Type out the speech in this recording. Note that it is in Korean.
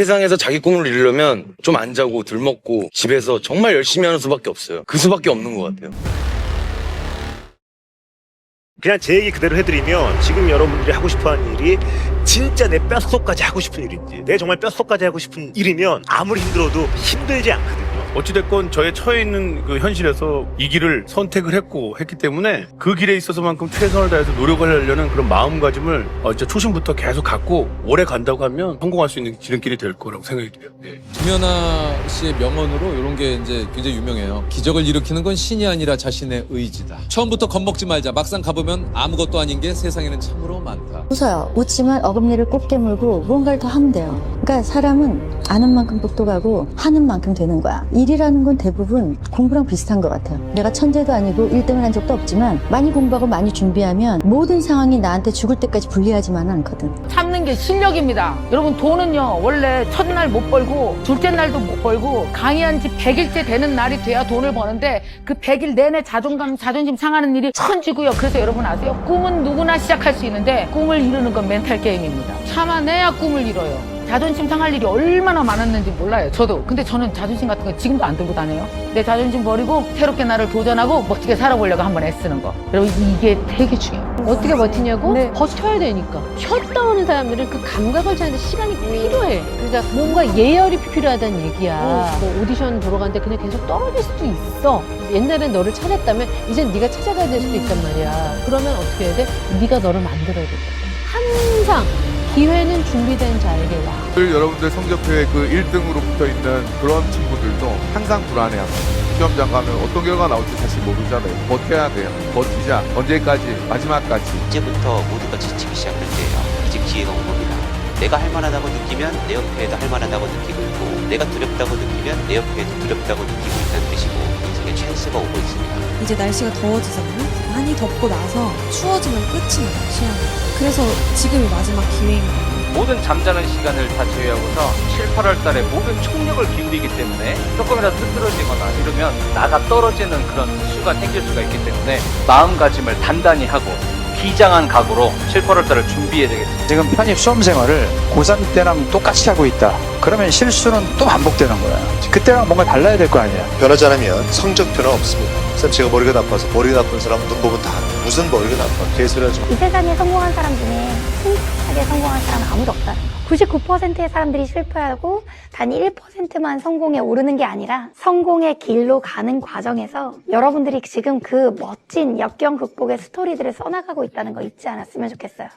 세상에서 자기 꿈을 이루려면 좀 안 자고 들 먹고 집에서 정말 열심히 하는 수밖에 없어요. 그 수밖에 없는 것 같아요. 그냥 제 얘기 그대로 해드리면 지금 여러분들이 하고 싶어하는 일이 진짜 내 뼛속까지 하고 싶은 일인지 내 정말 뼛속까지 하고 싶은 일이면 아무리 힘들어도 힘들지 않거든 요. 어찌됐건 저의 처해 있는 그 현실에서 이 길을 선택을 했고 했기 때문에 그 길에 있어서만큼 최선을 다해서 노력을 하려는 그런 마음가짐을 어, 진짜 초심부터 계속 갖고 오래 간다고 하면 성공할 수 있는 지름길이 될 거라고 생각이 돼요. 예. 김연아 씨의 명언으로 이런 게 이제 굉장히 유명해요. 기적을 일으키는 건 신이 아니라 자신의 의지다. 처음부터 겁먹지 말자. 막상 가보면 아무것도 아닌 게 세상에는 참으로 많다. 웃어요. 웃지만 어금니를 꼭 깨물고 무언가를 더 하면 돼요. 그러니까 사람은 아는 만큼 똑똑하고 하는 만큼 되는 거야. 일이라는 건 대부분 공부랑 비슷한 것 같아요. 내가 천재도 아니고 1등을 한 적도 없지만 많이 공부하고 많이 준비하면 모든 상황이 나한테 죽을 때까지 불리하지만은 않거든. 참는 게 실력입니다. 여러분 돈은요 원래 첫날 못 벌고 둘째 날도 못 벌고 강의한 지 100일째 되는 날이 돼야 돈을 버는데 그 100일 내내 자존감 자존심 상하는 일이 천지고요. 그래서 여러분 아세요? 꿈은 누구나 시작할 수 있는데 꿈을 이루는 건 멘탈 게임입니다. 참아내야 꿈을 이뤄요. 자존심 상할 일이 얼마나 많았는지 몰라요. 저도. 근데 저는 자존심 같은 거 지금도 안 들고 다녀요. 내 자존심 버리고 새롭게 나를 도전하고 멋지게 살아보려고 한번 애쓰는 거. 여러분 이게 되게 중요해요. 어떻게 버티냐고? 네. 버텨야 되니까. 오는 사람들은 그 감각을 찾는데 시간이 필요해. 그러니까 뭔가 예열이 필요하다는 얘기야. 뭐 오디션 보러 갔는데 그냥 계속 떨어질 수도 있어. 옛날엔 너를 찾았다면 이젠 네가 찾아가야 될 수도 있단 말이야. 그러면 어떻게 해야 돼? 네가 너를 만들어야겠다. 항상 기회는 준비된 자에게 와. 늘 여러분들 성적표에 그 1등으로 붙어 있는 그런 친구들도 항상 불안해합니다. 시험장 가면 어떤 결과 나올지 사실 모르잖아요. 버텨야 돼요. 버티자. 언제까지? 마지막까지. 이제부터 모두가 지치기 시작할 때예요. 이제 기회가 온 겁니다. 내가 할 만하다고 느끼면 내 옆에도 할 만하다고 느끼고 있고 내가 두렵다고 느끼면 내 옆에도 두렵다고 느끼고 있다는 뜻이고 인생의 찬스가 오고 있습니다. 이제 날씨가 더워지잖아요. 많이 덥고 나서 추워지면 끝이에요, 시험이. 그래서 지금이 마지막 기회인 거예요. 모든 잠자는 시간을 다 제외하고서 7, 8월 달에 모든 총력을 기울이기 때문에 조금이라도 흐트러지거나 이러면 나가 떨어지는 그런 수가 생길 수가 있기 때문에 마음가짐을 단단히 하고 비장한 각오로 7, 8월 달을 준비해야 되겠습니다. 지금 편입 수험 생활을 고3 때랑 똑같이 하고 있다. 그러면 실수는 또 반복되는 거야. 그때랑 뭔가 달라야 될 거 아니야. 변하지 않으면 성적표는 없습니다. 쌤 제가 머리가 나빠서 머리가 나쁜 사람 눈 보면 다. 무슨 머리가 나빠 개소리 하지 마. 이 세상에 성공한 사람 중에 순수하게 성공한 사람은 아무도 없다는 거. 99%의 사람들이 실패하고 단 1%만 성공에 오르는 게 아니라 성공의 길로 가는 과정에서 여러분들이 지금 그 멋진 역경 극복의 스토리들을 써나가고 있다는 거 잊지 않았으면 좋겠어요.